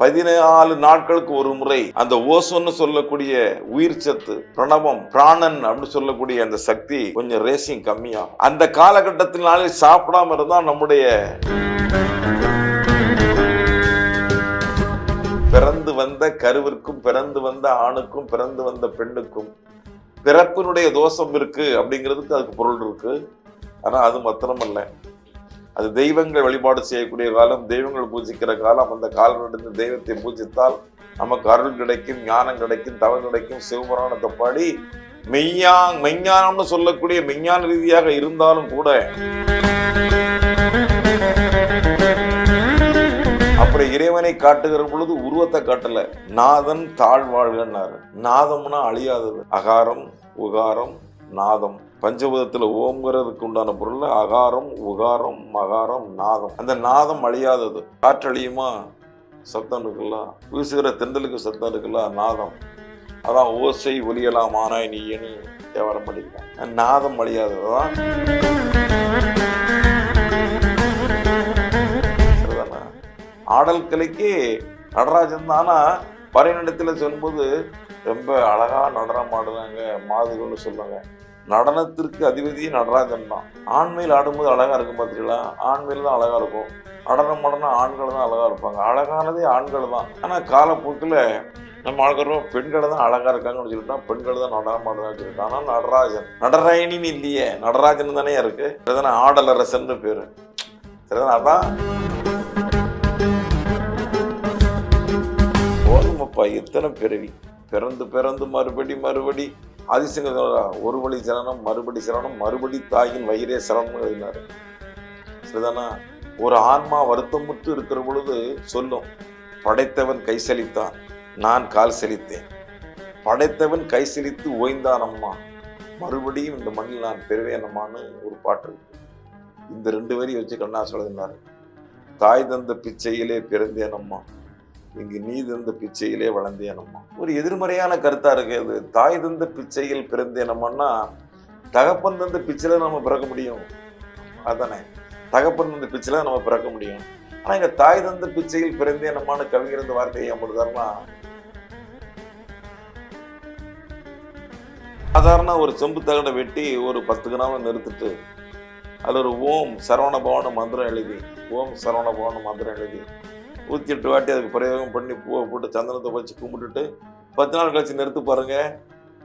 பதினாலு நாட்களுக்கு ஒரு முறை அந்த ஓசோன்னு சொல்லக்கூடிய உயிர் சத்து பிரணவம் பிராணன் அப்படின்னு சொல்லக்கூடிய அந்த சக்தி கொஞ்சம் ரேசிங் கம்மியாகும். அந்த காலகட்டத்தினாலே சாப்பிடாம இருந்தால் நம்முடைய பிறந்து வந்த கருவிற்கும் பிறந்து வந்த ஆணுக்கும் பிறந்து வந்த பெண்ணுக்கும் பிறப்பினுடைய தோஷம் இருக்கு அப்படிங்கிறதுக்கு அதுக்கு பொருள் இருக்கு. ஆனா அது மாத்திரமல்ல. அது தெய்வங்கள் வழிபாடு செய்யக்கூடிய காலம் தெய்வங்கள் பூஜிக்கிற காலம். அந்த காலம் நடந்து தெய்வத்தை பூஜித்தால் நமக்கு அருள் கிடைக்கும் ஞானம் கிடைக்கும் தவம் கிடைக்கும் சிவபுராணத்தை பாடி மெய்யா மெய்ஞானம்னு சொல்லக்கூடிய மெய்ஞான ரீதியாக இருந்தாலும் கூட அப்படி இறைவனை காட்டுகிற பொழுது உருவத்தை காட்டல. நாதன் தாழ்வாழ்கன்னாரு நாதம்னா அழியாதது. அகாரம் உகாரம் நாதம். பஞ்சபூதத்துல ஓம்ங்கிறதுக்கு உண்டான பொருள் அகாரம் உகாரம் மகாரம் நாதம் அந்த நாதம் அழியாதது. காற்றழியுமா? சத்தம் இருக்குல்ல. வீசுகிற தெண்டலுக்கு சத்தம் இருக்குல்ல நாதம் அதான் ஓசை ஒலியலாம் ஆனாய் நீயனு தேவாரம் பண்ணிக்கலாம். நாதம் அழியாததுதான் தான். ஆடல் கலைக்கு நடராஜன் தானா. பறைநடத்தில் சொல்லும்போது ரொம்ப அழகா நடனம் ஆடுறாங்க மாதிரின்னு சொல்லுவாங்க. நடனத்திற்கு அதிபதி நடராஜன் தான். ஆண்மையில் ஆடும்போது அழகாக இருக்கும் பார்த்தீங்களா ஆண்மையில் தான் அழகாக இருக்கும். நடனம் ஆடினா ஆண்கள் தான் அழகா இருப்பாங்க. அழகானதே ஆண்கள் தான். ஆனால் காலப்போக்கில் நம்ம ஆளுக்கிறோம் பெண்கள் தான் அழகாக இருக்காங்கன்னு சொல்லிட்டா பெண்கள் தான் நடனம் ஆடுறாங்க ஆனால் நடராஜன். நடராயணின்னு இல்லையே. நடராஜன் தானே இருக்கு. அதுதானே ஆடலரசன் பேர். சரிதானே அதான். போதுமப்பா எத்தனை பிறவி? பிறந்து பிறந்து மறுபடி மறுபடி ஆதிசங்க ஒரு வழி சரணம் மறுபடி சரணம் மறுபடி தாயின் வயிறே சரணம் எழுதினார் சரிதானா? ஒரு ஆன்மா வருத்தமுற்று இருக்கிற பொழுது சொல்லும் படைத்தவன் கை செலித்தான் நான் கால் செலித்தேன். படைத்தவன் கை செலித்து ஓய்ந்தான் அம்மா. மறுபடியும் இந்த மண்ணில் நான் பெறுவேன் அம்மான்னு ஒரு பாட்டு இருக்கு. இந்த ரெண்டு வரி வச்சு கண்ணா சொல்லுனார் தாய் தந்த பிச்சையிலே பிறந்தேன் அம்மா. இங்கு நீ தந்த பிச்சையிலே வளர்ந்தேனம்மா ஒரு எதிர்மறையான கருத்தா இருக்கு. அது தாய் தந்த பிச்சையில் பிறந்தேனம்மான்னா தகப்பன் தந்த பிச்சையில நம்ம பிறக்க முடியும். அதானே? தகப்பன் தந்த பிச்சையில நம்ம பிறக்க முடியும். ஆனா இங்க தாய் தந்த பிச்சையில் பிறந்தேன் கவிஞர் இந்த வார்த்தையை ஏற்படுத்தாருன்னா சாதாரண ஒரு செம்பு தகடை வெட்டி ஒரு பத்து கிராமம் நிறுத்திட்டு அதில் ஒரு ஓம் சரவண பவன மந்திரம் எழுதி ஓம் சரவண பவன மந்திரம் எழுதி நூற்றி எட்டு வாட்டி அதுக்கு பிரயோகம் பண்ணி பூவை போட்டு சந்தனத்தை வச்சு கும்பிட்டுட்டு பத்து நாள் கழிச்சு நிறுத்து பாருங்கள்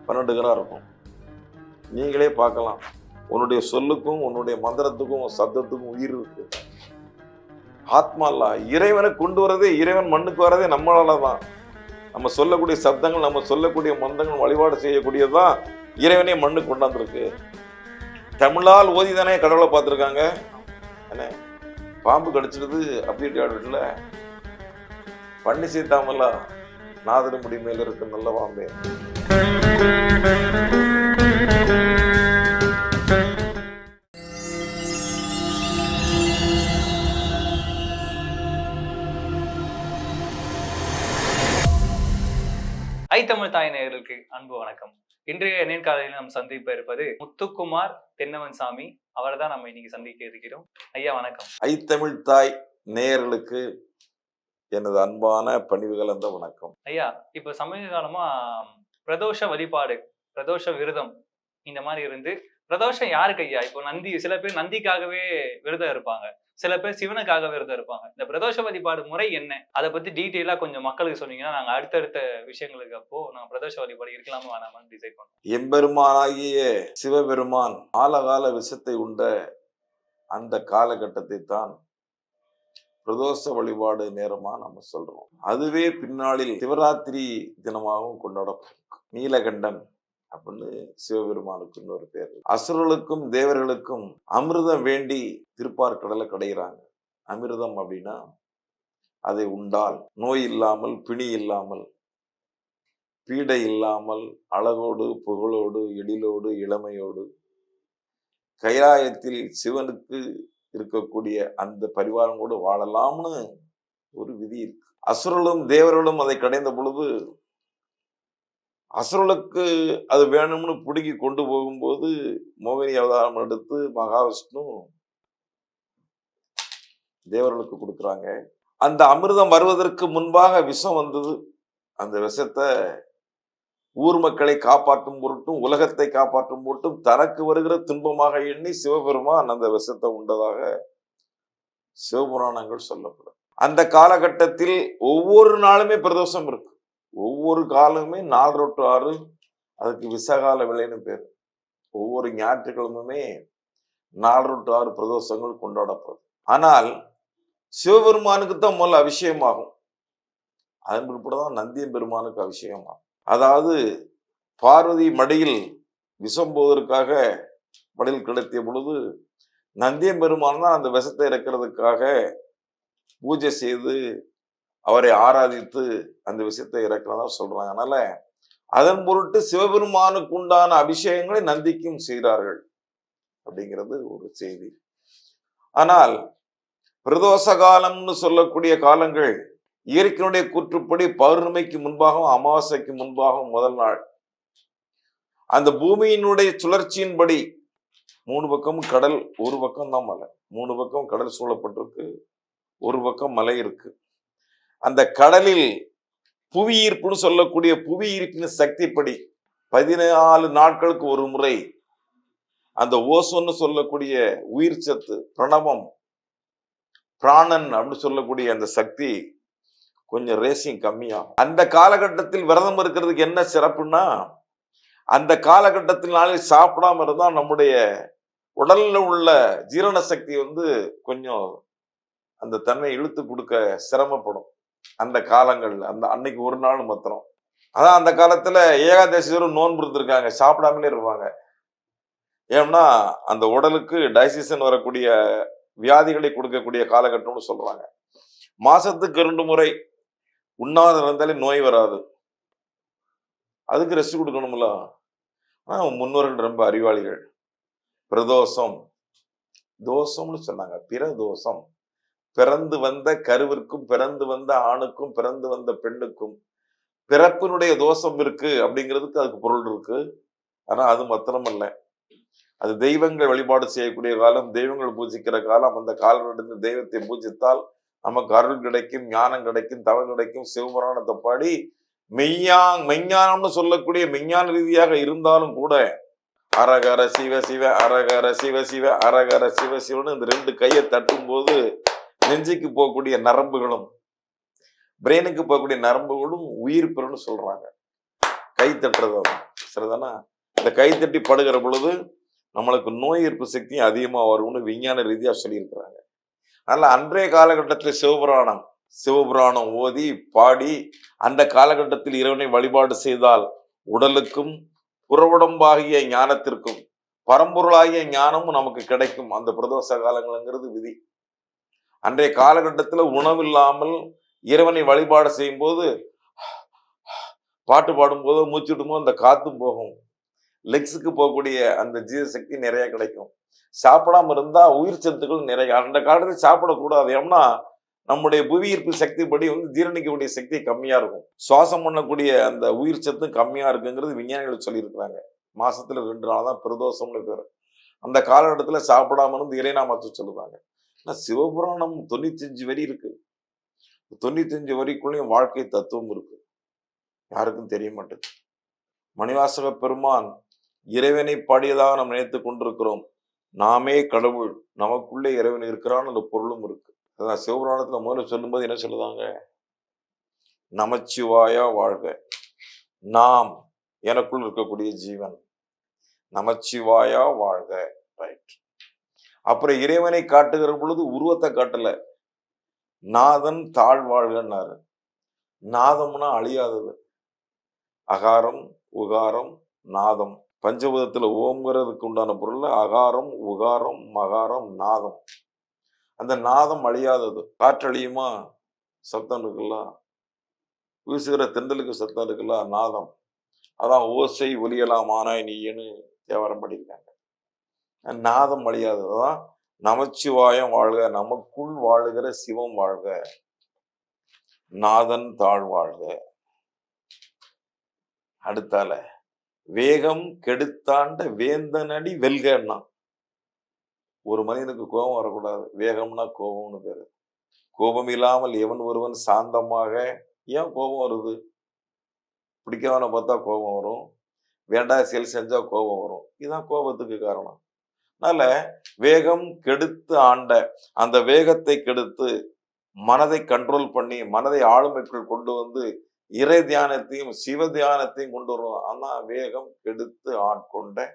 பன்னெண்டு கிராம் இருக்கும். நீங்களே பார்க்கலாம். உன்னுடைய சொல்லுக்கும் உன்னுடைய மந்திரத்துக்கும் சப்தத்துக்கும் உயிர் இருக்கு. ஆத்மா இல்ல இறைவனை கொண்டு வரதே இறைவன் மண்ணுக்கு வரதே நம்மளால தான் நம்ம சொல்லக்கூடிய சப்தங்கள் நம்ம சொல்லக்கூடிய மந்தங்கள் வழிபாடு செய்யக்கூடியதுதான் இறைவனே மண்ணுக்கு கொண்டாந்துருக்கு. தமிழால் ஓதி தானே கடவுளை பார்த்துருக்காங்க? என்ன? பாம்பு கடிச்சிடுது அப்படி ஆடுல பண்ணி சீத்தாமல்லா நாதரு முடி மேல இருக்கு நல்ல பாம்பே. ஐ தமிழ் தாய் நேயர்களுக்கு அன்பு வணக்கம். இன்றைய நேர்காணலில் நாம் சந்திப்ப இருப்பது முத்துக்குமார் தென்னவன் சாமி அவரை தான் நம்ம இன்னைக்கு சந்திக்க இருக்கிறோம். ஐயா வணக்கம். ஐத்தமிழ் தாய் நேயர்களுக்கு எனது அன்பான பணிவு கலந்த வணக்கம். ஐயா இப்ப சமீப காலமா பிரதோஷ வழிபாடு பிரதோஷ விரதம் இந்த மாதிரி இருந்து பிரதோஷம் யாருக்கு ஐயா? இப்போ நந்தி சில பேர் நந்திக்காகவே விரதம் இருப்பாங்க. சில பேர் சிவனுக்காக விரதம் இருப்பாங்க. இந்த பிரதோஷ வழிபாடு முறை என்ன? அதை பத்தி டீட்டெயிலா கொஞ்சம் மக்களுக்கு சொன்னீங்கன்னா நாங்க அடுத்தடுத்த விஷயங்களுக்கு அப்போ நாங்க பிரதோஷ வழிபாடு இருக்கலாமா வேணாமான்னு டிசைட் பண்ணோம் எம்பெருமானாகிய சிவபெருமான் ஆலகால விஷத்தை உண்ட அந்த காலகட்டத்தை தான் பிரதோஷ வழிபாடு நேரமா நம்ம சொல்றோம். அதுவே பின்னாளில் சிவராத்திரி தினமாகவும் கொண்டாடப்படும் நீலகண்டன் அப்படின்னு சிவபெருமானுக்கு இன்னொரு பேர் அசுரர்களுக்கும் தேவர்களுக்கும் அமிர்தம் வேண்டி திருப்பார் கடலை கடைகிறாங்க அமிர்தம் அப்படின்னா அதை உண்டால் நோய் இல்லாமல் பிணி இல்லாமல் பீடை இல்லாமல் அழகோடு புகழோடு எழிலோடு இளமையோடு கைலாயத்தில் சிவனுக்கு இருக்கக்கூடிய அந்த பரிவாரம் கூட வாழலாம்னு ஒரு விதி இருக்கு. அசுரலும் தேவர்களும் அதை கடைந்த பொழுது அசுரலுக்கு அது வேணும்னு பிடுங்கி கொண்டு போகும்போது மோகினி அவதாரம் எடுத்து மகாவிஷ்ணு தேவர்களுக்கு கொடுக்குறாங்க. அந்த அமிர்தம் வருவதற்கு முன்பாக விஷம் வந்தது. அந்த விஷத்தை ஊர் மக்களை காப்பாற்றும் பொருட்டும் உலகத்தை காப்பாற்றும் பொருட்டும் தனக்கு வருகிற துன்பமாக எண்ணி சிவபெருமான் அந்த விஷத்தை உண்டதாக சிவபுராணங்கள் சொல்லப்படும். அந்த காலகட்டத்தில் ஒவ்வொரு நாளுமே பிரதோஷம் இருக்கு. ஒவ்வொரு காலமுமே நாலு ரொட்டு ஆறு அதுக்கு விசகால விலைன்னு பேர். ஒவ்வொரு ஞாயிற்றுக்கிழமையுமே நாலு ரொட்டு ஆறு பிரதோஷங்கள் கொண்டாடப்படும். ஆனால் சிவபெருமானுக்கு தான் முதல்ல அபிஷேகமாகும் அதன் பிற்பட தான் நந்தியம் பெருமானுக்கு அபிஷேகமாகும் அதாவது பார்வதி மடியில் விஷம் போவதற்காக மடியில் கிடத்திய பொழுது நந்தியம் பெருமான் தான் அந்த விஷத்தை இறக்கிறதுக்காக பூஜை செய்து அவரை ஆராதித்து அந்த விஷயத்தை இறக்கிறதா சொல்றாங்க. அதனால அதன் பொருட்டு சிவபெருமானுக்கு உண்டான அபிஷேகங்களை நந்திக்கும் செய்கிறார்கள் அப்படிங்கிறது ஒரு செய்தி. ஆனால் பிரதோஷ காலம்னு சொல்லக்கூடிய காலங்கள் இயற்கையினுடைய கூற்றுப்படி பௌர்ணமிக்கு முன்பாகவும் அமாவாசைக்கு முன்பாகவும் முதல் நாள். அந்த பூமியினுடைய சுழற்சியின்படி மூணு பக்கமும் கடல் ஒரு பக்கம் தான் மலை. மூணு பக்கம் கடல் சூழப்பட்டிருக்கு ஒரு பக்கம் மலை இருக்கு. அந்த கடலில் புவி ஈர்ப்புன்னு சொல்லக்கூடிய புவி ஈர்ப்பின் சக்திப்படி பதினாலு நாட்களுக்கு ஒரு முறை அந்த ஓசோன்னு சொல்லக்கூடிய உயிர் சத்து பிரணவம் பிராணன் அப்படின்னு சொல்லக்கூடிய அந்த சக்தி கொஞ்சம் ரேசிங் கம்மியாகும் அந்த காலகட்டத்தில் விரதம் இருக்கிறதுக்கு என்ன சிறப்புன்னா அந்த காலகட்டத்தில் நாளில் சாப்பிடாம இருந்தால் நம்முடைய உடல்ல உள்ள ஜீரண சக்தி வந்து கொஞ்சம் அந்த தன்மை இழுத்து கொடுக்க சிரமப்படும். அந்த காலங்கள் அந்த அன்னைக்கு ஒரு நாள் மாத்திரம். அதான் அந்த காலத்துல ஏகாதசியரும் நோன்பு இருந்திருக்காங்க சாப்பிடாமலே இருப்பாங்க. ஏன்னா அந்த உடலுக்கு டைசிஷன் வரக்கூடிய வியாதிகளை கொடுக்கக்கூடிய காலகட்டம்னு சொல்றாங்க. மாசத்துக்கு இரண்டு முறை உண்ணாத இருந்தாலே நோய் வராது. அதுக்கு ரெஸ்ட் கொடுக்கணும்ல. ஆனால் முன்னோர்கள் ரொம்ப அறிவாளிகள். பிரதோஷம். தோஷம்னு சொன்னாங்க. பிரதோஷம். பிறந்து வந்த கருவிற்கும் பிறந்து வந்த ஆணுக்கும் பிறந்து வந்த பெண்ணுக்கும் பிறப்பினுடைய தோஷம் இருக்கு அப்படிங்கிறதுக்கு அதுக்கு பொருள் இருக்கு. ஆனா அது மாத்திரமல்ல. அது தெய்வங்கள் வழிபாடு செய்யக்கூடிய காலம் தெய்வங்கள் பூஜிக்கிற காலம் அந்த காலகட்டத்தில் தெய்வத்தை பூஜித்தால் நமக்கு அருள் கிடைக்கும் ஞானம் கிடைக்கும் தமிழ் கிடைக்கும் சிவபுராணத்தை பாடி மெய்யா மெய்ஞானம்னு சொல்லக்கூடிய மெய்ஞான ரீதியாக இருந்தாலும் கூட அரகர சிவ சிவ அரகர சிவ சிவ அரகர சிவ சிவன்னு இந்த ரெண்டு கையை தட்டும் போது நெஞ்சுக்கு போகக்கூடிய நரம்புகளும் பிரெயினுக்கு போகக்கூடிய நரம்புகளும் உயிர் பெறும்னு சொல்றாங்க. கை தட்டுறது சரிதானா? இந்த கை தட்டி படுகிற பொழுது நம்மளுக்கு நோய் எதிர்ப்பு சக்தியும் அதிகமாக வரும்னு விஞ்ஞான ரீதியாக சொல்லியிருக்கிறாங்க. அதனால அன்றைய காலகட்டத்தில் சிவபுராணம் சிவபுராணம் ஓதி பாடி அந்த காலகட்டத்தில் இறைவனை வழிபாடு செய்தால் உடலுக்கும் புறவுடம்பாகிய ஞானத்திற்கும் பரம்பொருளாகிய ஞானமும் நமக்கு கிடைக்கும். அந்த பிரதோஷ காலங்கள்ங்கிறது விதி. அன்றைய காலகட்டத்தில் உணவு இல்லாமல் இறைவனை வழிபாடு செய்யும் போது பாட்டு பாடும்போதோ மூச்சு விடும்போது அந்த காத்தும் போகும். லெக்ஸுக்கு போகக்கூடிய அந்த ஜீவசக்தி நிறைய கிடைக்கும். சாப்பிடாம இருந்தா உயிர் சத்துக்கள் நிறைய. அந்த காலத்தில் சாப்பிடக்கூடாது. ஏன்னா நம்முடைய புவி ஈர்ப்பு சக்தி படி வந்து ஜீரணிக்கக்கூடிய சக்தி கம்மியா இருக்கும். சுவாசம் பண்ணக்கூடிய அந்த உயிர் சத்து கம்மியா இருக்குங்கிறது விஞ்ஞானிகள் சொல்லியிருக்கிறாங்க. மாசத்துல ரெண்டு நாள் தான் பிரதோஷம்னு பேர். அந்த காலகட்டத்துல சாப்பிடாம இருந்து இறைநாமத்தை சொல்லுவாங்க ஆனால் சிவபுராணம் தொண்ணூத்தஞ்சு வரி இருக்கு. தொண்ணூத்தஞ்சு வரிக்குள்ளேயும் வாழ்க்கை தத்துவம் இருக்கு. யாருக்கும் தெரிய மாட்டேங்குது. மணிவாசக பெருமான் இறைவனை பாடியதாக நாம் நினைத்து கொண்டிருக்கிறோம். நாமே கடவுள் நமக்குள்ளே இறைவன் இருக்கிறான்னு அந்த பொருளும் இருக்கு. அதான் சிவபுராணத்துல முதல்ல சொல்லும்போது என்ன சொல்லுதாங்க? நமச்சிவாயா வாழ்க. நாம் எனக்குள் இருக்கக்கூடிய ஜீவன். நமச்சிவாயா வாழ்க. ரைட் அப்புறம் இறைவனை காட்டுகிற பொழுது உருவத்தை காட்டல. நாதன் தாழ்வாழ்கன்னாரு நாதம்னா அழியாதது. அகாரம் உகாரம் நாதம். பஞ்சபூதத்தில் ஓம்ங்கிறதுக்கு உண்டான பொருள் அகாரம் உகாரம் மகாரம் நாதம் அந்த நாதம் அழியாதது. காற்றழியுமா சத்தம் இருக்குல்ல. வீசுகிற தெந்தலுக்கு சத்தம் இருக்குல்ல நாதம் அதான் ஓசை ஒலியலாம் ஆனாய் நீயன்னு தேவாரம் படிக்கிறாங்க நாதம் அழியாதது. அதான் நமச்சிவாயம் வாழ்க நமக்குள் வாழுகிற சிவம் வாழ்க நாதன் தாழ் வாழ்க. அடுத்தால வேகம் கெடுத்தாண்ட வேந்தனடி வெல்கன்னா. ஒரு மனிதனுக்கு கோபம் வரக்கூடாது. வேகம்னா கோபம்னு பேரு. கோபம் இல்லாமல் எவன் ஒருவன் சாந்தமாக ஏன் கோபம் வருது? பிடிக்காதவனை பார்த்தா கோபம் வரும். வேண்டா செயல் செஞ்சா கோபம் வரும். இதுதான் கோபத்துக்கு காரணம். அதனால வேகம் கெடுத்து ஆண்ட அந்த வேகத்தை கெடுத்து மனதை கண்ட்ரோல் பண்ணி மனதை ஆளுமைக்குள் கொண்டு வந்து இறை தியானத்தையும் சிவ தியானத்தையும் கொண்டு வருவோம். ஆனா வேகம் கெடுத்து ஆட்கொண்ட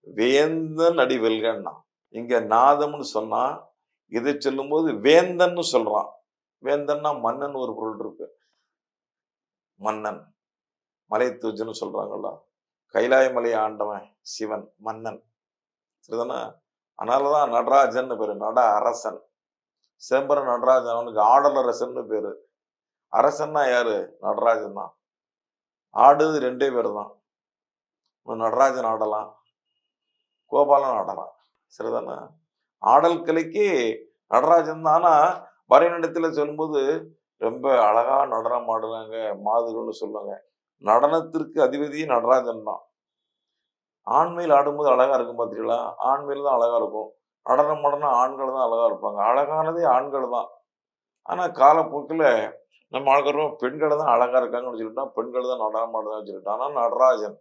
வேந்தன் அடிவெல்கன்னா இங்க நாதம்னு சொன்னா இதை சொல்லும்போது வேந்தன்னு சொல்றான். வேந்தன்னா மன்னன் ஒரு பொருள் இருக்கு. மன்னன். மலை தூஜன்னு சொல்றாங்கல்ல. கைலாய மலையை ஆண்டவன் சிவன் மன்னன். சரிதானா? அதனாலதான் நடராஜன் பேரு நட அரசன். சிதம்பரம் நடராஜன் அவனுக்கு ஆடலரசன் பேரு. அரசன்னா யாரு? நடராஜன் தான். ஆடுது ரெண்டே பேர் தான் நடராஜன் ஆடலாம். கோபாலன் ஆடலாம். சரிதானே? ஆடல் கலைக்கு நடராஜன் தானா? ஆனா வரைநடத்துல சொல்லும்போது ரொம்ப அழகா நடனம் ஆடுறாங்க. மாதிரின்னு சொல்லுவாங்க. நடனத்திற்கு அதிபதி நடராஜன் தான். ஆண்மையில் ஆடும்போது அழகா இருக்கும் பார்த்தீங்களா ஆண்மையில் தான் அழகா இருக்கும். நடனம் ஆடினா ஆண்கள் தான் அழகா இருப்பாங்க. அழகானதே ஆண்கள் தான். ஆனால் காலப்போக்கில் நம்ம ஆளுக்கிறோம் பெண்களை தான் அழகா இருக்காங்கன்னு சொல்லிட்டான் பெண்களை தான் நடனமாடுதான் ஆடுதான்னு ஆனால் ஆனா நடராஜன்.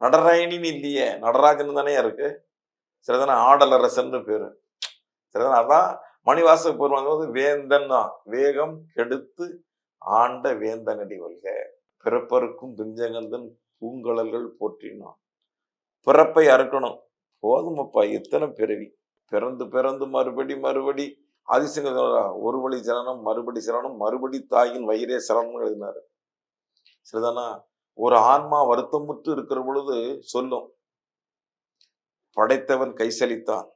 நடராயணின்னு இல்லையே. நடராஜன் தானே இருக்கு. சிலதான ஆடலரசன் பேரு. சரிதானே அதான் மணிவாச பூர்வம் வந்து வேந்தன் தான். வேகம் கெடுத்து ஆண்ட வேந்தனடி வல்க பிறப்பருக்கும் பிஞ்சகந்தன் பூங்கலல்கள் போற்றினான். பிறப்பை அறுக்கணும். போதுமப்பா எத்தனை பிறவி? பிறந்து பிறந்து மறுபடி மறுபடி ஆதிசங்கரா ஒரு வழி சரணம் மறுபடி சரணம் மறுபடி தாயின் வயிறே சரணம் எழுதினாரு. சரிதானா? ஒரு ஆன்மா வருத்தமுற்று இருக்கிற பொழுது சொல்லும் படைத்தவன் கை செலித்தான்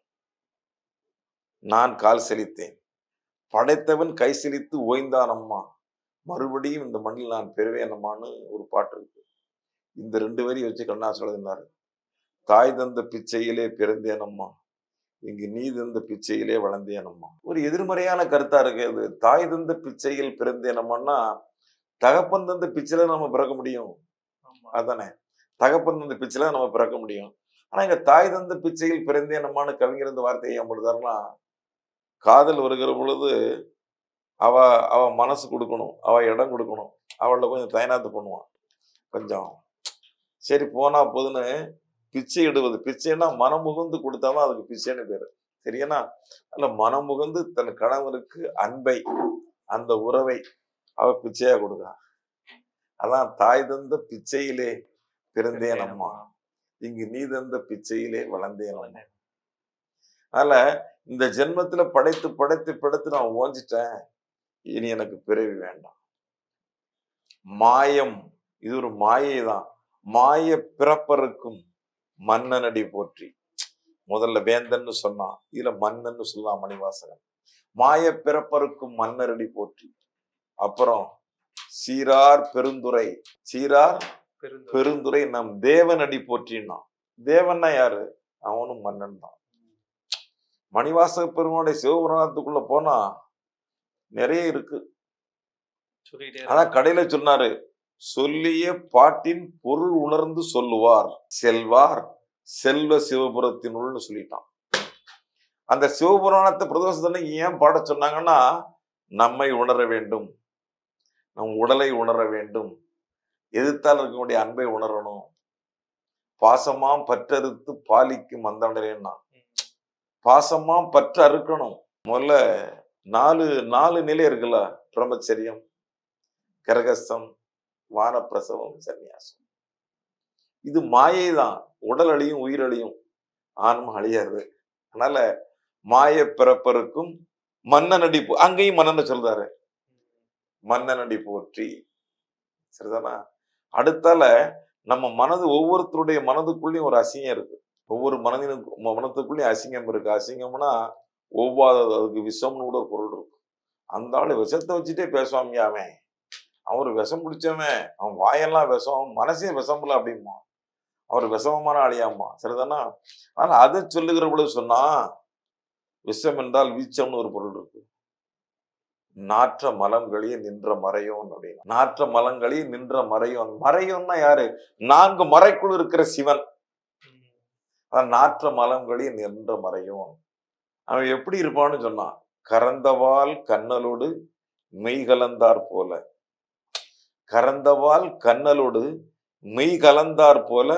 நான் கால் செலித்தேன். படைத்தவன் கை செலித்து ஓய்ந்தான் அம்மா. மறுபடியும் இந்த மண்ணில் நான் பெறுவேன் அம்மான்னு ஒரு பாட்டு இருக்கு. இந்த ரெண்டு வரி வச்சு கண்ணாசு எழுதினாரு. தாய் தந்த பிச்சையிலே பிறந்தேன் அம்மா. இங்கு நீ தந்த பிச்சையிலே வளர்ந்தேன் அம்மா. ஒரு எதிர்மறையான கருத்தா இருக்கு. அது தாய் தந்த பிச்சையில் பிறந்தேன் அம்மான்னா தகப்பன் தந்த பிச்சையில நம்ம பிறக்க முடியும். அதானே? தகப்பன் தந்த பிச்சையில நம்ம பிறக்க முடியும். ஆனா இங்க தாய் தந்த பிச்சையில் பிறந்தேன் அம்மான்னு கவிஞர் இந்த வார்த்தையை ஏன் காதல் வருகிற பொழுது அவ அவ மனசு கொடுக்கணும். அவ இடம் கொடுக்கணும். அவளை கொஞ்சம் தயனாத்து பண்ணுவான். கொஞ்சம் சரி போனா போதுன்னு பிச்சை இடுவது பிச்சைன்னா மனமுகுந்து கொடுத்தாதான் அதுக்கு பிச்சைன்னு பேரு. சரியானா அல்ல மனமுகுந்து தன் கணவனுக்கு அன்பை அந்த உறவை அவ பிச்சையா கொடுக்கா. அதான் தாய் தந்த பிச்சையிலே பிறந்தேன் அம்மா இங்கு நீ தந்த பிச்சையிலே வளர்ந்தேன் அதனால இந்த ஜென்மத்துல படைத்து படைத்து படைத்து நான் ஓஞ்சிட்டேன். இனி எனக்கு பிறவி வேண்டாம். மாயம் இது ஒரு மாயை தான் மாய பிறப்பருக்கும் மன்னனடி போற்றி. முதல்ல வேந்தன்னு சொன்னான் இதுல மன்னன்னு சொல்லலாம் மணிவாசகன். மாய பிறப்பருக்கும் மன்னரடி போற்றி. அப்புறம் சீரார் பெருந்துரை சீரார். பெருந்துரை நம் தேவனடி போற்றினான் தேவன்னா யாரு? அவனும் மன்னன் தான். மணிவாசக பெருமானுடைய சிவபுராணத்துக்குள்ள போனா நிறைய இருக்கு. அதான் கடையில சொன்னாரு சொல்லிய பாட்டின் பொருள் உணர்ந்து சொல்லுவார். செல்வார் செல்வ சிவபுரத்தினுள்னு சொல்லிட்டான். அந்த சிவபுராணத்தை பிரதோஷத்தனை ஏன் பாட சொன்னாங்கன்னா நம்மை உணர வேண்டும். நம் உடலை உணர வேண்டும். எதிர்த்தால் இருக்கக்கூடிய அன்பை உணரணும். பாசமாம் பற்றறுத்து பாலிக்கும் அந்தண்டரேன்னா பாசமாம் பற்று அறுக்கணும். முதல்ல நாலு நாலு நிலை இருக்குல்ல பிரம்மச்சரியம் கரகஸ்தம் வானப்பிரசவம் சன்னியாசம். இது மாயை தான் உடல் அழியும் உயிர் அழியும் ஆன்மா அழியாது. அதனால மாய பிறப்பருக்கும் மன்னனடி போ- அங்கேயும் மன்னனை சொல்றாரு. மன்னனடி போற்றி. சரிதானா? அடுத்தால நம்ம மனது ஒவ்வொருத்தருடைய மனதுக்குள்ளேயும் ஒரு அசிங்கம் இருக்கு. ஒவ்வொரு மனதினுக்கும் மனத்துக்குள்ளேயும் அசிங்கம் இருக்கு. அசிங்கம்னா ஒவ்வாத அதுக்கு விஷம்னு கூட ஒரு பொருள் இருக்கும் அந்த ஆள் விஷத்தை வச்சுட்டே பேசுவாங்க அவன் அவர் விஷம் பிடிச்சவன் அவன் வாயெல்லாம் விஷம் அவன் மனசே விஷம்ல அப்படிமா அவர் விஷமமான அழியாமா சரிதானா? ஆனா அதை சொல்லுகிற பொழுது சொன்னா விஷம் என்றால் வீச்சம்னு ஒரு பொருள் இருக்கு. நாற்ற மலங்களில் நின்ற மறையோன் அப்படின்னு நாற்ற மலங்களில் நின்ற மறையோன். மறையோன்னா யாரு? நான்கு மறைக்குள் இருக்கிற சிவன். நாற்ற மலங்களில் நின்ற மறையோன். அவன் எப்படி இருப்பான்னு சொன்னான் கறந்தவால் கண்ணலோடு மெய் கலந்தார் போல. கறந்தவால் கண்ணலோடு மெய் கலந்தார் போல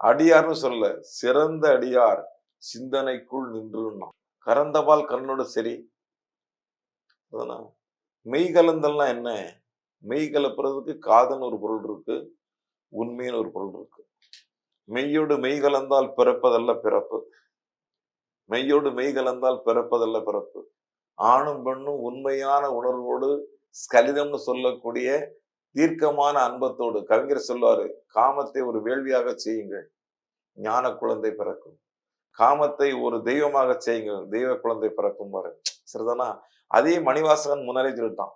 அடியார்னு சொல்ல சிறந்த அடியார் சிந்தனைக்குள் நின்றுன்னா கறந்தவால் கண்ணோடு சரி. மெய் கலந்தல்னா என்ன? மெய் கலப்புறதுக்கு காதன் ஒரு பொருள் இருக்கு உண்மைன்னு ஒரு பொருள் இருக்கு. மெய்யோடு மெய் கலந்தால் பிறப்பதல்ல பிறப்பு. மெய்யோடு மெய் கலந்தால் பிறப்பதல்ல பிறப்பு. ஆணும் பெண்ணும் உண்மையான உணர்வோடு ஸ்கலிதம்னு சொல்லக்கூடிய தீர்க்கமான அன்பத்தோடு கவிஞர் சொல்லுவாரு காமத்தை ஒரு வேள்வியாக செய்யுங்கள் ஞான குழந்தை பிறக்கும். காமத்தை ஒரு தெய்வமாக செய்யுங்கள் தெய்வ குழந்தை பிறக்கும் பாரு சரிதானா அதே மணிவாசகன் முன்னரே சொல்லிட்டான்.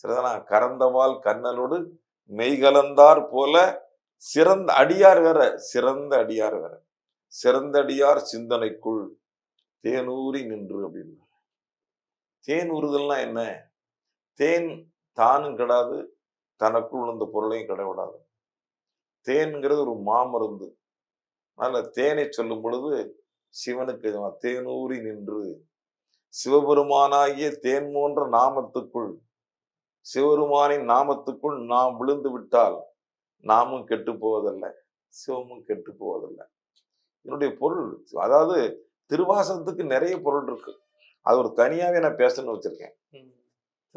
சரிதானா கறந்தவால் கண்ணலோடு மெய்கலந்தார் போல சிறந்த அடியார் வேற சிறந்த அடியார் வேற. சிறந்த அடியார் சிந்தனைக்குள் தேனூறி நின்று அப்படின்னு. தேன் ஊறுதல்னா என்ன? தேன் தானும் கெடாது தனக்குள் உள்ள பொருளையும் கிடைவிடாது. தேன்ங்கிறது ஒரு மாமருந்து. அதனால தேனை சொல்லும் பொழுது சிவனுக்கு தேனூறி நின்று சிவபெருமானாகிய தேன் போன்ற நாமத்துக்குள் சிவபெருமானின் நாமத்துக்குள் நாம் விழுந்து விட்டால் நாமும் கெட்டு போவதல்ல சிவமும் கெட்டு போவதில்லை. என்னுடைய பொருள் அதாவது திருவாசகத்துக்கு நிறைய பொருள் இருக்கு. அது ஒரு தனியாகவே நான் பேசணும்னு வச்சிருக்கேன்.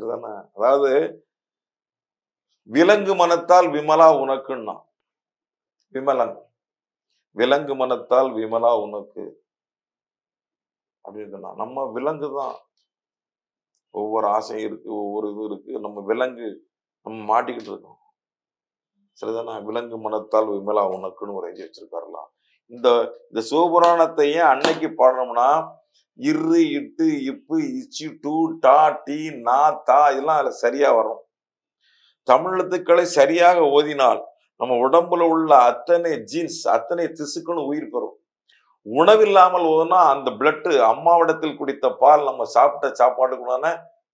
சரிதானே அதாவது விலங்கு மனத்தால் விமலா உனக்குன்னா. விமலன். விலங்கு மனத்தால் விமலா உனக்கு. அப்படின்னு நம்ம விலங்கு தான். ஒவ்வொரு ஆசையும் இருக்கு ஒவ்வொரு இது இருக்கு. நம்ம விலங்கு நம்ம மாட்டிக்கிட்டு இருக்கோம். சரிதானா? விலங்கு மனத்தால் விமலா உனக்குன்னு ஒரு எழுதி வச்சிருக்காருலாம் இந்த இந்த சிவபுராணத்தை ஏன் அன்னைக்கு பாடணும்னா இரு இட்டு இப்பு இச்சு டூ டா டி நா தா இதெல்லாம் அதில் சரியா வரும். தமிழ் எழுத்துக்களை சரியாக ஓதினால் நம்ம உடம்புல உள்ள அத்தனை ஜீன்ஸ் அத்தனை திசுக்களும் உயிர் பெறும். உணவில்லாமல் ஓதுனா அந்த பிளட்டு அம்மாவிடத்தில் குடித்த பால் நம்ம சாப்பிட்ட சாப்பாட்டுக்குள்ளான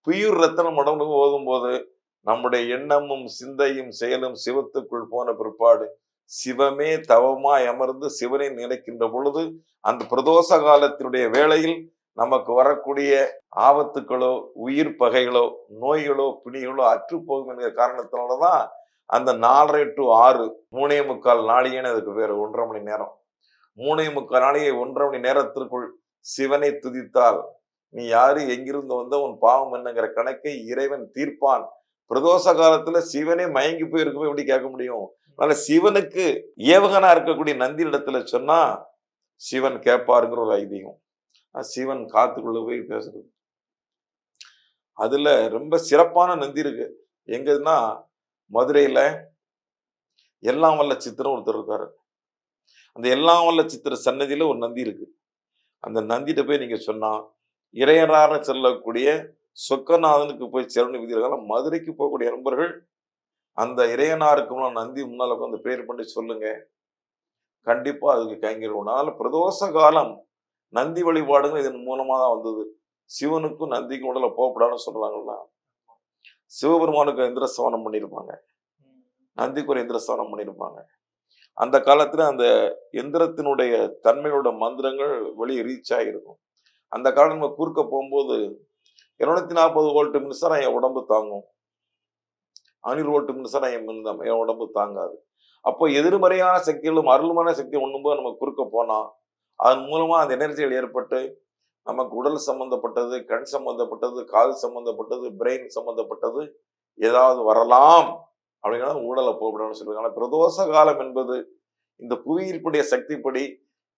புயூர் ரத்தனம் உடம்புக்கு ஓதும் போது நம்முடைய எண்ணமும் சிந்தையும் செயலும் சிவத்துக்குள் போன பிற்பாடு சிவமே தவமாய் அமர்ந்து சிவனை நினைக்கின்ற பொழுது அந்த பிரதோஷ காலத்தினுடைய வேளையில் நமக்கு வரக்கூடிய ஆபத்துக்களோ உயிர் பகைகளோ நோய்களோ பிணிகளோ அற்று போகும் என்கிற காரணத்தினாலதான் அந்த நாலரை டு ஆறு மூணே முக்கால் நாளிகேன்னு அதுக்கு பேர் ஒன்றரை மணி நேரம். மூணே முக்கால் நாளிகை ஒன்றரை மணி நேரத்திற்குள் சிவனை துதித்தால் நீ யாரு எங்கிருந்து வந்த உன் பாவம் என்னங்கிற கணக்கை இறைவன் தீர்ப்பான். பிரதோஷ காலத்துல சிவனே மயங்கி போய் இருக்கும்போது எப்படி கேட்க முடியும்? அதனால சிவனுக்கு ஏவகனா இருக்கக்கூடிய நந்தி இடத்துல சொன்னா சிவன் கேட்பாருங்கிற ஒரு ஐதீகம். சிவன் காத்துக்குள்ள போய் பேசுறது. அதுல ரொம்ப சிறப்பான நந்தி இருக்கு. எங்கன்னா மதுரையில எல்லாம் வல்ல சித்திரம் ஒருத்தர் இருக்காரு. அந்த எல்லாம் வல்ல சித்திர சன்னதியில ஒரு நந்தி இருக்கு. அந்த நந்திட்ட போய் நீங்க சொன்னா இறையனார செல்லக்கூடிய சொக்கநாதனுக்கு போய் சேரணும் விதிகள் மதுரைக்கு போகக்கூடிய நண்பர்கள் அந்த இறையனாருக்கு நந்தி முன்னால் உட்காந்து பிரேயர் பண்ணி சொல்லுங்க. கண்டிப்பா அதுக்கு கைங்கிருவோம் அதனால பிரதோஷ காலம் நந்தி வழிபாடுங்க இதன் மூலமா தான் வந்தது. சிவனுக்கும் நந்திக்கும் உடல போகப்படாதுன்னு சொல்றாங்கல்ல. சிவபெருமானுக்கு இந்திரஸ்தானம் பண்ணியிருப்பாங்க நந்திக்கு ஒரு இந்திரஸ்தானம் பண்ணியிருப்பாங்க அந்த காலத்துல அந்த எந்திரத்தினுடைய தன்மையோட மந்திரங்கள் வெளியே ரீச் ஆகிருக்கும் அந்த காலம் நம்ம குறுக்க போகும்போது இருநூத்தி நாற்பது வோல்ட் மின்சாரம் என் உடம்பு தாங்கும். அணில் ஓட்டு மின்சாரம் என் மின் என் உடம்பு தாங்காது. அப்போ எதிர்மறையான சக்திகளும் அருள்மான சக்தி ஒண்ணும்போது நம்ம குறுக்க போனால் அதன் மூலமாக அந்த எனர்ஜிகள் ஏற்பட்டு நமக்கு உடல் சம்பந்தப்பட்டது கண் சம்பந்தப்பட்டது காது சம்பந்தப்பட்டது பிரெயின் சம்பந்தப்பட்டது ஏதாவது வரலாம். அப்படின்னா ஊழலை போகக்கூடாதுன்னு சொல்லுவாங்க. பிரதோஷ காலம் என்பது இந்த புவியீர்ப்புடைய சக்திப்படி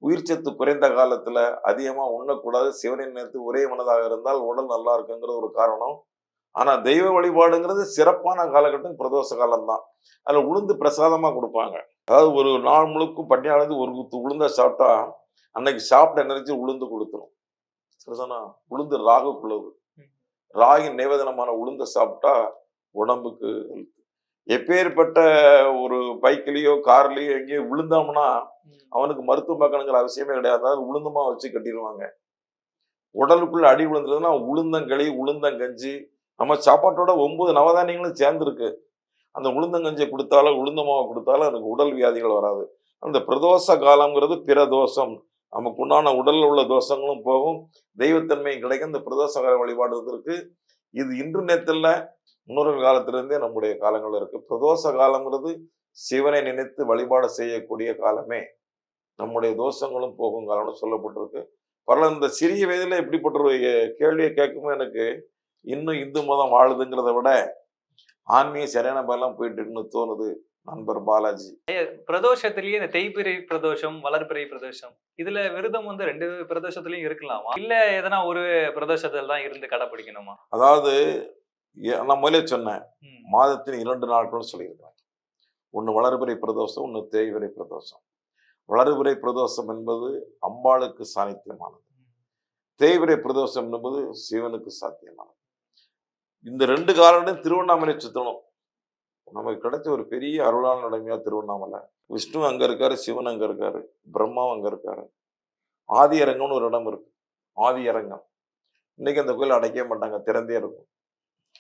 உயிர்ச்சத்து குறைந்த காலத்துல அதிகமா உண்ணக்கூடாது. சிவனின் நேரத்து ஒரே மனதாக இருந்தால் உடல் நல்லா இருக்குங்கிற ஒரு காரணம். ஆனா தெய்வ வழிபாடுங்கிறது சிறப்பான காலகட்டம் பிரதோஷ காலம்தான். அதுல உளுந்து பிரசாதமா கொடுப்பாங்க. அதாவது ஒரு நாள் முழுக்கும் பட்டியாளது ஒரு குத்து உளுந்த சாப்பிட்டா அன்னைக்கு சாப்பிட்ட எனர்ஜி உளுந்து கொடுத்துரும். சரிதானா உளுந்து ராகுக்குள்ளது ராகி நிவேதனமான உளுந்த சாப்பிட்டா உடம்புக்கு. எப்பேற்பட்ட ஒரு பைக்லயோ கார்லயோ எங்கேயோ விழுந்தோம்னா. அவனுக்கு மருத்துவம் பார்க்கணுங்கிற அவசியமே கிடையாது. அதாவது உளுந்தமா வச்சு கட்டிடுவாங்க. உடலுக்குள்ள அடி விழுந்துருதுன்னா உளுந்தங்களி உளுந்தங்கஞ்சி நம்ம சாப்பாட்டோட ஒன்பது நவதானியங்களும் சேர்ந்துருக்கு. அந்த உளுந்தங்கஞ்சியை கொடுத்தாலும் உளுந்த மாவை கொடுத்தாலும் அதுக்கு உடல் வியாதிகள் வராது. அந்த பிரதோஷ காலங்கிறது பிரதோஷம் நமக்கு உண்டான உடலில் உள்ள தோஷங்களும் போகும். தெய்வத்தன்மையும் கிடைக்கும். இந்த பிரதோஷ காலம் வழிபாடு வழிபாடுவதற்கு இது இன்று நேரத்தில் முன்னோர்கள் காலத்திலிருந்தே நம்முடைய காலங்கள் இருக்கு. பிரதோஷ காலங்கிறது சிவனை நினைத்து வழிபாடு செய்யக்கூடிய காலமே. நம்முடைய தோஷங்களும் போகும் காலம்னு சொல்லப்பட்டிருக்கு. பரவாயில்ல இந்த சிறிய வயதில் எப்படிப்பட்ட ஒரு கேள்வியை கேட்கும்போது எனக்கு இன்னும் இந்து மதம் வாழுதுங்கிறத விட ஆன்மீக சரியான பலம் போயிட்டு இருக்குன்னு தோணுது நண்பர் பாலாஜி. பிரதோஷத்திலேயே இந்த தேய்பிறை பிரதோஷம் வளர்பிறை பிரதோஷம் இதுல விரதம் வந்து ரெண்டு பிரதோஷத்துலயும் இருக்கலாமா? இல்ல எதனா ஒரு பிரதோஷத்துல தான் இருந்து கடைபிடிக்கணுமா? அதாவது நான் முதலே சொன்னேன். மாதத்தின் இரண்டு நாட்கள் சொல்லியிருக்கிறேன். ஒன்று வளர்பிறை பிரதோஷம் ஒன்று தேய்பிறை பிரதோஷம். வளர்பிறை பிரதோஷம் என்பது அம்பாளுக்கு சாநித்தியமானது. தேய்பிறை பிரதோஷம் என்பது சிவனுக்கு சாத்தியமானது. இந்த ரெண்டு காலங்களும் திருவண்ணாமலை சுத்தணும். நமக்கு கிடைச்ச ஒரு பெரிய அருளான நிலைமையா திருவண்ணாமலை. விஷ்ணு அங்க இருக்காரு சிவன் அங்க இருக்காரு பிரம்மாவும் அங்க இருக்காரு. ஆதி அரங்கம்னு ஒரு இடம் இருக்கு. ஆதி அரங்கம். இன்னைக்கு அந்த கோயில் அடைக்கவே மாட்டாங்க திறந்தே இருக்கும்.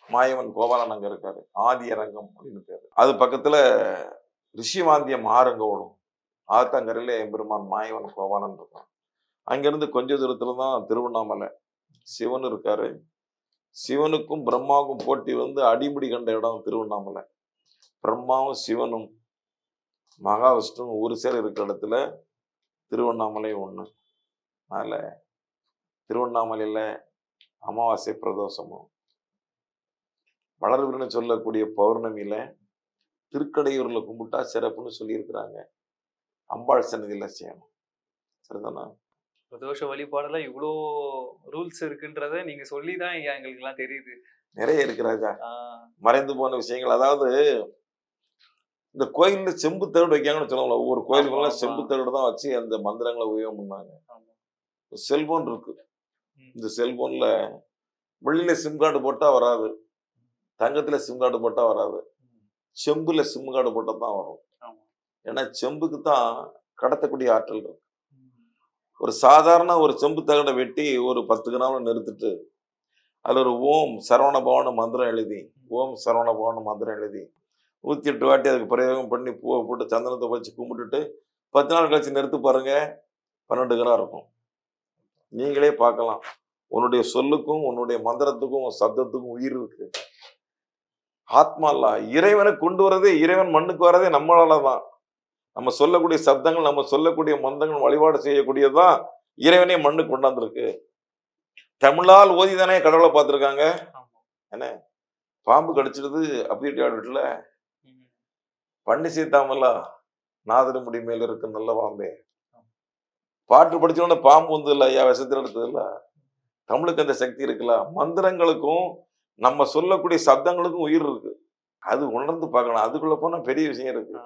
மாயவன் கோபாலன் அங்க இருக்காரு ஆதி அரங்கம் அப்படின்னு பேரு. அது பக்கத்துல ரிஷிவாந்தியம் ஆறு ஓடும். ஆத்தங்கரையில எம்பெருமான் மாயவன் கோபாலன் இருக்கான். அங்கிருந்து கொஞ்ச தூரத்துல தான் திருவண்ணாமலை. சிவன் இருக்காரு சிவனுக்கும் பிரம்மாவுக்கும் போட்டி வந்து அடிமுடி கண்ட இடம் திருவண்ணாமலை. பிரம்மாவும் சிவனும் மகாவிஷ்ணுவும் ஒரு சேர் இருக்கிற இடத்துல திருவண்ணாமலை ஒன்று அதனால் திருவண்ணாமலையில் அமாவாசை பிரதோஷமும். வளர்விருன்னு சொல்லக்கூடிய பௌர்ணமியில திருக்கடையூரில் கும்பிட்டா சிறப்புன்னு சொல்லியிருக்கிறாங்க. அம்பாள் சன்னதியில செய்யணும். சரிதானா? பிரதோஷ வழிபாடுல இவ்வளோ ரூல்ஸ் இருக்குன்றத நீங்க சொல்லிதான் எங்களுக்கு எல்லாம் தெரியுது நிறைய இருக்கு ராஜா ஆஹ் மறைந்து போன விஷயங்கள் அதாவது இந்த கோயில்ல செம்பு தகடு வைக்காங்கன்னு சொல்லுவாங்களா ஒவ்வொரு கோயிலுக்கெல்லாம் ஆமா. செம்பு தகடு தான் வச்சு அந்த மந்திரங்களை உபயோகம் பண்ணாங்க. செல்போன் இருக்கு. இந்த செல்போன்ல வெள்ளியில சிம் கார்டு போட்டா வராது தங்கத்துல சிம் கார்டு போட்டா வராது. செம்புல சிம் கார்டு போட்டா தான் வரும். ஏன்னா செம்புக்கு தான் கடத்தக்கூடிய ஆற்றல் இருக்கு. ஒரு சாதாரண ஒரு செம்பு தகடை வெட்டி ஒரு பத்து கிராம் நிறுத்திட்டு அதில் ஒரு ஓம் சரவண பவன மந்திரம் எழுதி ஓம் சரவண பவன மந்திரம் எழுதி நூற்றி எட்டு வாட்டி அதுக்கு பிரயோகம் பண்ணி பூவை போட்டு சந்தனத்தை வச்சு கும்பிட்டுட்டு பத்து நாள் கழிச்சு நிறுத்து பாருங்க பன்னெண்டு கிராம் இருக்கும். நீங்களே பார்க்கலாம். உன்னுடைய சொல்லுக்கும் உன்னுடைய மந்திரத்துக்கும் உன் சப்தத்துக்கும் உயிர் இருக்கு. ஆத்மா இல்ல இறைவனை கொண்டு வரதே இறைவன் மண்ணுக்கு வரதே நம்மளால தான். நம்ம சொல்லக்கூடிய சப்தங்கள் நம்ம சொல்லக்கூடிய மந்திரங்கள் வழிபாடு செய்யக்கூடியதுதான் இறைவனே மண்ணுக்கு கொண்டாந்துருக்கு. தமிழால் ஓதி தானே கடவுளை பார்த்துருக்காங்க? என்ன? பாம்பு கடிச்சிடுது அப்படி பண்ணி சேர்த்தாமல்லா நாதரு முடி மேல இருக்கு நல்ல பாம்பே. பாட்டு படிச்சோட பாம்பு வந்து இல்லை ஐயா விஷத்தில் எடுத்தது இல்ல. தமிழுக்கு அந்த சக்தி இருக்குல்ல. மந்திரங்களுக்கும் நம்ம சொல்லக்கூடிய சப்தங்களுக்கும் உயிர் இருக்கு. அது உணர்ந்து பார்க்கணும். அதுக்குள்ள போனா பெரிய விஷயம் இருக்கு.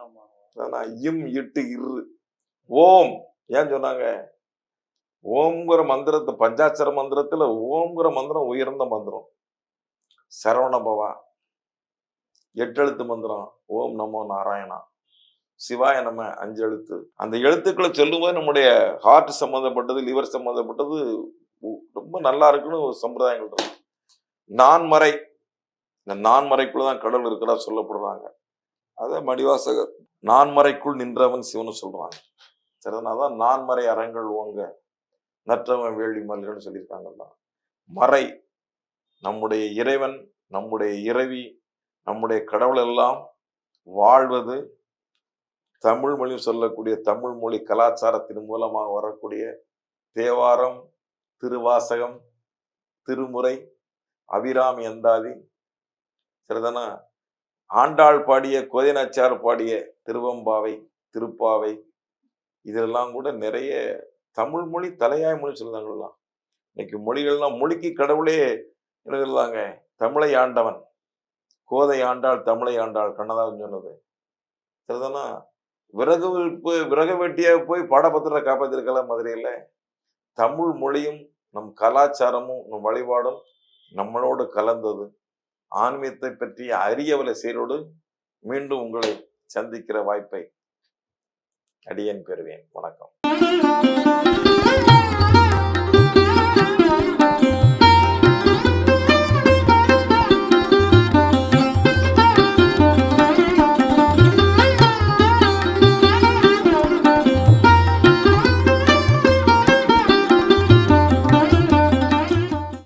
ஆமா. இம் இட்டு இரு. ஓம். ஏன் சொன்னாங்க? ஓம்ங்கிற மந்திரத்தை பஞ்சாட்சர மந்திரத்துல ஓம்ங்கிற மந்திரம் உயர்ந்த மந்திரம். சரவண பவா. எட்டெழுத்து மந்திரம். ஓம் நமோ நாராயணா. சிவாய நம்ம அஞ்சு எழுத்து. அந்த எழுத்துக்களை சொல்லும்போது நம்முடைய ஹார்ட் சம்மந்தப்பட்டது லிவர் சம்மந்தப்பட்டது ரொம்ப நல்லா இருக்குன்னு ஒரு சம்பிரதாயங்கள் இருக்கு. நான்மறை இந்த நான்மறைக்குள்ள தான் கடல் இருக்கிறதா சொல்லப்படுறாங்க. அத மடிவாசகர் நான்மறைக்குள் நின்றவன் சிவனு சொல்றாங்க. சரிதானே அதான் நான்மறை அறங்கள் ஓங்க நற்றவன் வேள்வி மல்கன்னு சொல்லியிருக்காங்கல்ல. மறை நம்முடைய இறைவன் நம்முடைய இறைவி நம்முடைய கடவுள் எல்லாம் வாழ்வது தமிழ் மொழி சொல்லக்கூடிய தமிழ் மொழி கலாச்சாரத்தின் மூலமாக வரக்கூடிய தேவாரம் திருவாசகம் திருமுறை அபிராமி அந்தாதி. சரிதானா ஆண்டாள் பாடிய கோதைநாச்சியார் பாடிய திருவம்பாவை திருப்பாவை இதெல்லாம் கூட நிறைய தமிழ் மொழி தலையாய மொழி சொல்லுதாங்கலாம் இன்னைக்கு மொழிகள்லாம் மொழிக்கு கடவுளே எழுதுலாங்க தமிழை ஆண்டவன். கோதை ஆண்டாள் தமிழை ஆண்டாள் கண்ணதாசன் சொன்னது. சரிதானா விறகு போய் விறகு வெட்டியாக போய் பாடப்பத்திர காப்பாற்றிருக்கல மதுரையில. தமிழ் மொழியும் நம் கலாச்சாரமும் நம் வழிபாடும் நம்மளோடு கலந்தது. ஆன்மீகத்தை பற்றிய அரியவலை செயலோடு மீண்டும் உங்களை சந்திக்கிற வாய்ப்பை அடியேன் பெறுவேன். வணக்கம்.